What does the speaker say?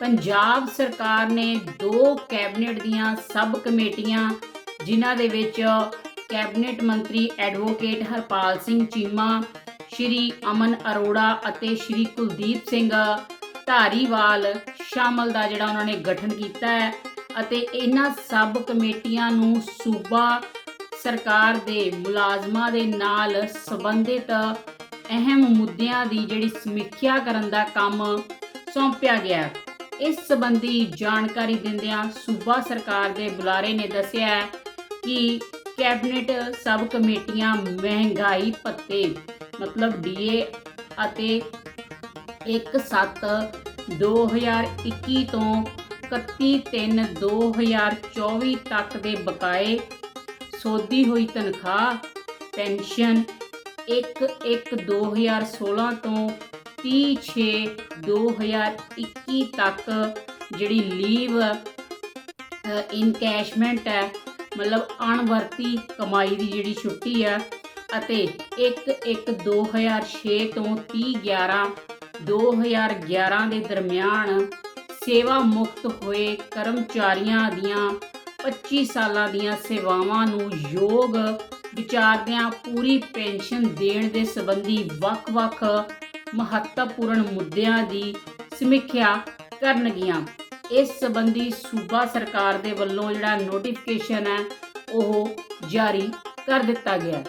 ਪੰਜਾਬ ਸਰਕਾਰ ਨੇ ਦੋ ਕੈਬਨਿਟ ਦੀਆਂ ਸਬ ਕਮੇਟੀਆਂ, ਜਿਨ੍ਹਾਂ ਦੇ ਵਿੱਚ ਕੈਬਨਿਟ ਮੰਤਰੀ ਐਡਵੋਕੇਟ ਹਰਪਾਲ ਸਿੰਘ ਚੀਮਾ, ਸ਼੍ਰੀ ਅਮਨ ਅਰੋੜਾ ਅਤੇ ਸ਼੍ਰੀ ਕੁਲਦੀਪ ਸਿੰਘ ਧਾਰੀਵਾਲ ਸ਼ਾਮਲ ਦਾ ਜਿਹੜਾ ਉਹਨਾਂ ਨੇ ਗਠਨ ਕੀਤਾ ਹੈ ਅਤੇ ਇਹਨਾਂ ਸਬ ਕਮੇਟੀਆਂ ਨੂੰ ਸੂਬਾ ਸਰਕਾਰ ਦੇ ਮੁਲਾਜ਼ਮਾਂ ਦੇ ਨਾਲ ਸੰਬੰਧਿਤ ਅਹਿਮ ਮੁੱਦਿਆਂ ਦੀ ਜਿਹੜੀ ਸਮੀਖਿਆ ਕਰਨ ਦਾ ਕੰਮ ਸੌਂਪਿਆ ਗਿਆ ਇਸ ਸੰਬੰਧੀ ਜਾਣਕਾਰੀ ਦਿੰਦਿਆਂ ਸੂਬਾ ਸਰਕਾਰ ਦੇ ਬੁਲਾਰੇ ਨੇ ਦੱਸਿਆ ਕਿ ਕੈਬਨਿਟ ਸਬ ਕਮੇਟੀਆਂ ਮਹਿੰਗਾਈ ਭੱਤੇ, ਮਤਲਬ ਡੀਏ ਅਤੇ 1/7 2021 ਤੋਂ 31/3/2024 ਤੱਕ ਦੇ ਬਕਾਏ ਸੋਧੀ ਹੋਈ ਤਨਖਾਹ, ਪੈਨਸ਼ਨ 1/1/2016 ਤੋਂ 30/6/2021 ਤੱਕ ਜਿਹੜੀ ਲੀਵ ਇਨਕੈਸ਼ਮੈਂਟ ਹੈ, ਮਤਲਬ ਅਣਵਰਤੀ ਕਮਾਈ ਦੀ ਜਿਹੜੀ ਛੁੱਟੀ ਹੈ ਅਤੇ 1/1/2006 ਤੋਂ 30/11/2011 ਦੇ ਦਰਮਿਆਨ ਸੇਵਾ ਮੁਕਤ ਹੋਏ ਕਰਮਚਾਰੀਆਂ ਦੀਆਂ 25 ਸਾਲਾਂ ਦੀਆਂ ਸੇਵਾਵਾਂ ਨੂੰ ਯੋਗ ਵਿਚਾਰਦਿਆਂ ਪੂਰੀ ਪੈਨਸ਼ਨ ਦੇਣ ਦੇ ਸੰਬੰਧੀ ਵੱਖ-ਵੱਖ ਮਹੱਤਵਪੂਰਨ ਮੁੱਦਿਆਂ ਦੀ ਸਮੀਖਿਆ ਕਰਨਗੀਆਂ। ਇਸ ਸੰਬੰਧੀ ਸੂਬਾ ਸਰਕਾਰ ਦੇ ਵੱਲੋਂ ਜਿਹੜਾ ਨੋਟੀਫਿਕੇਸ਼ਨ ਹੈ, ਉਹ ਜਾਰੀ ਕਰ ਦਿੱਤਾ ਗਿਆ।